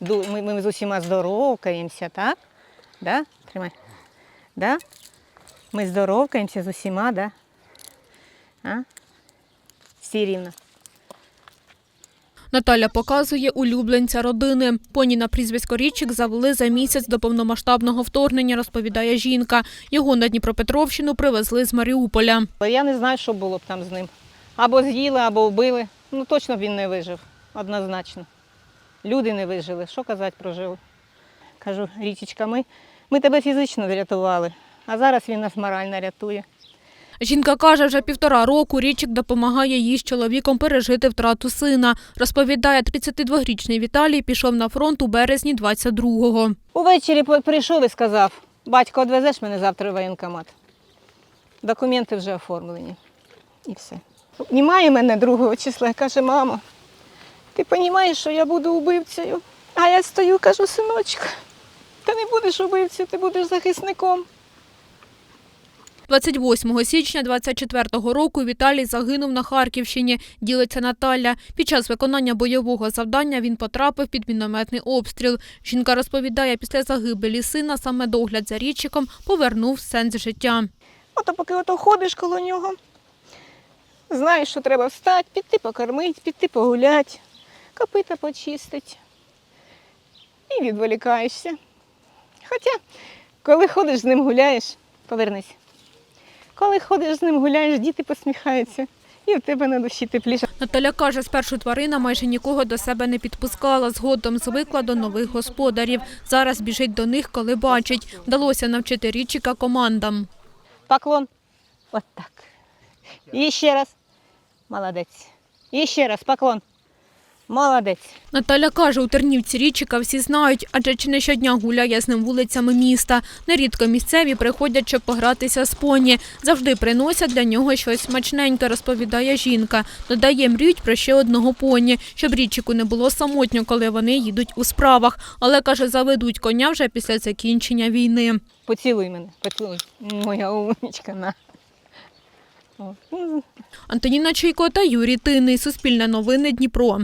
ми, ми з усіма здоровкаємося, так? Да? Тримай. Да? Ми здоровкаємося з усіма, да? А? Всі рівно. Наталя показує улюбленця родини. Поні на прізвисько Річик завели за місяць до повномасштабного вторгнення, розповідає жінка. Його на Дніпропетровщину привезли з Маріуполя. Я не знаю, що було б там з ним. Або з'їли, або вбили. Ну точно б він не вижив, однозначно. Люди не вижили. Що казати про живу? Кажу, річечка, ми, ми тебе фізично врятували, а зараз він нас морально рятує. Жінка каже, вже півтора року Річик допомагає їй з чоловіком пережити втрату сина. Розповідає, 32-річний Віталій пішов на фронт у березні 22-го. Увечері прийшов і сказав, батько, відвезеш мене завтра в воєнкомат. Документи вже оформлені. І все. Немає мене другого числа. Каже, мамо, ти розумієш, що я буду убивцею? А я стою, кажу, синочка, ти не будеш убивцею, ти будеш захисником. 28 січня 24-го року Віталій загинув на Харківщині, ділиться Наталя. Під час виконання бойового завдання він потрапив під мінометний обстріл. Жінка розповідає, після загибелі сина саме догляд за річиком повернув сенс життя. Ото поки ото ходиш коло нього, знаєш, що треба встати, піти покормити, піти погуляти, копита почистити. І відволікаєшся. Хоча, коли ходиш з ним гуляєш, повернись. Коли ходиш з ним гуляєш, діти посміхаються, і в тебе на душі тепліше. Наталя каже, спершу тварина майже нікого до себе не підпускала, згодом звикла до нових господарів. Зараз біжить до них, коли бачить. Вдалося навчити річика командам. Поклон. От так. І ще раз. Молодець. І ще раз поклон. Молодець. Наталя каже, у Тернівці Річика всі знають, адже чи не щодня гуляє з ним вулицями міста. Нерідко місцеві приходять, щоб погратися з поні. Завжди приносять для нього щось смачненьке, розповідає жінка. Додає, мріють про ще одного поні, щоб Річику не було самотньо, коли вони їдуть у справах. Але, каже, заведуть коня вже після закінчення війни. Поцілуй мене, поцілуй. Моя умничка. На. Антоніна Чайко та Юрій Тинний. Суспільне новини Дніпро.